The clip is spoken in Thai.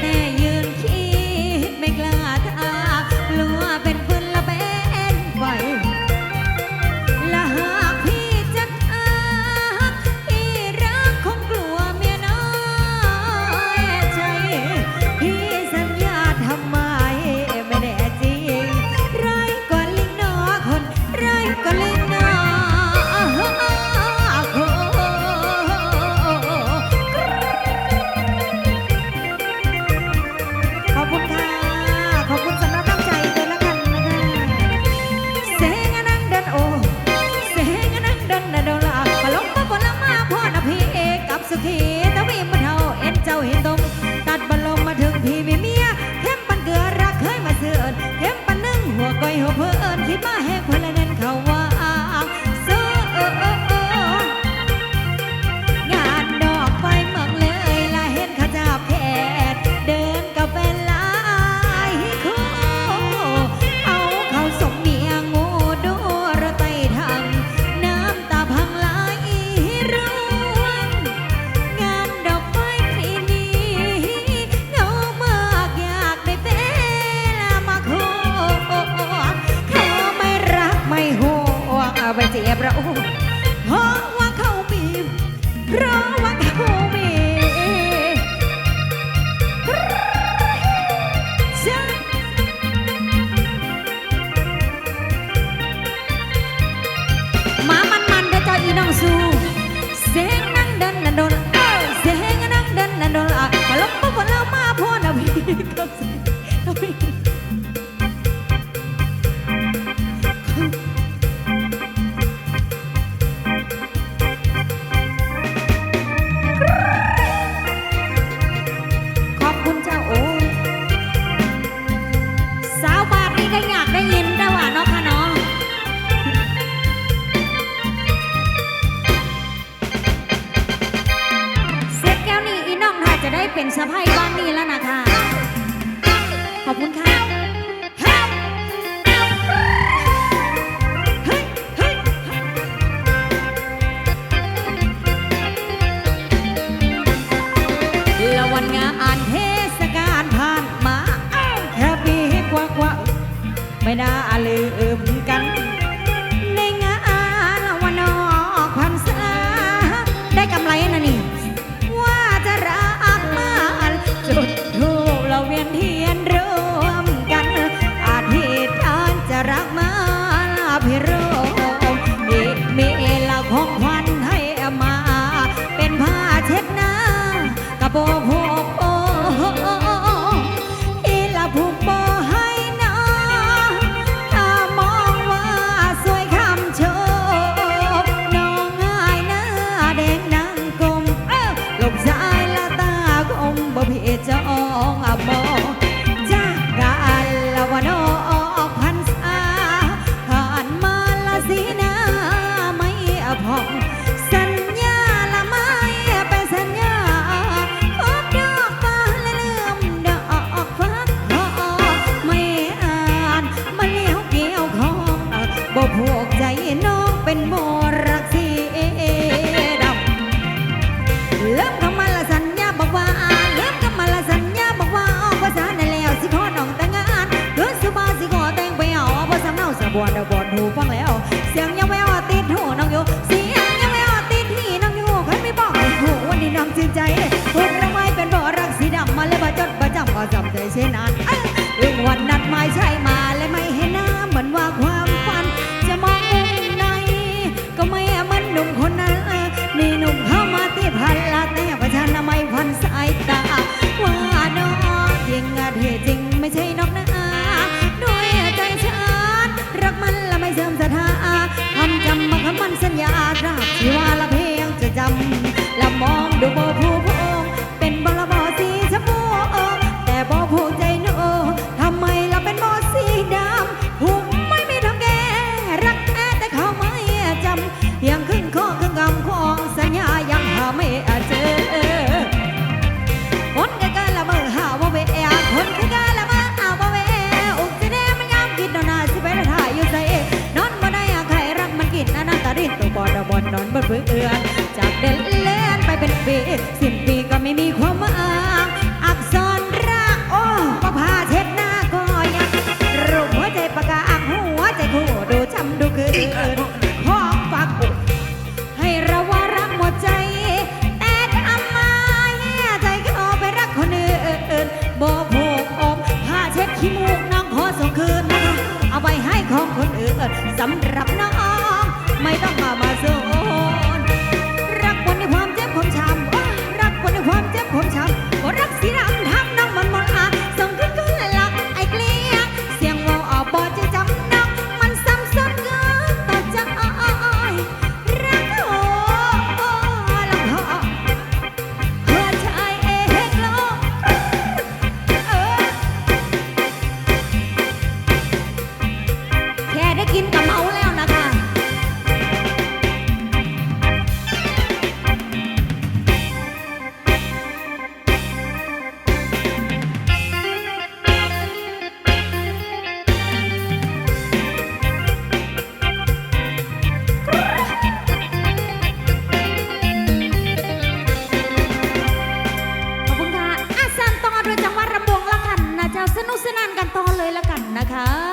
Hey. ভাই ฟังแล้ว ดูบ่ผู้พองเป็นบลบอสีชมพูแต่บ่ผู้ใจโนทำไมเราเป็นบอสีดำผมไม่มีทแกรักแท้แต่เขาไม่จำยังขึ้นข้อขึ้นกำของสัญญายังหาไม่เจอคนใกล้ๆละเมอหาว่เวคนใกล้ๆละเมอหาว่เวอุกสิเดมัยามกินนานสิไปถ่ายอใจนอนบ่ได้ใครรักมันกินนั่ตาดินตับอดบอนนอนบนเบื่อ ปสิบปีก็ไม่มีความอมาอักษรรักโอ้ประพาเช็ดหน้าก็ยรูปหัวใจปากกาอักหัวใจคู่ดูจำดูคืนของฝากให้ระว่ารักหมดใจ แต่ทำไมใจเขอไปรักคนอื่นบอกผูกอมผ้าเช็ดขี้มูกน้องขอส่งคืนเอาไปให้ของคนอื่นสำหรับน้องไม่ต้อง กสนานกันต่อเลยละกันนะคะ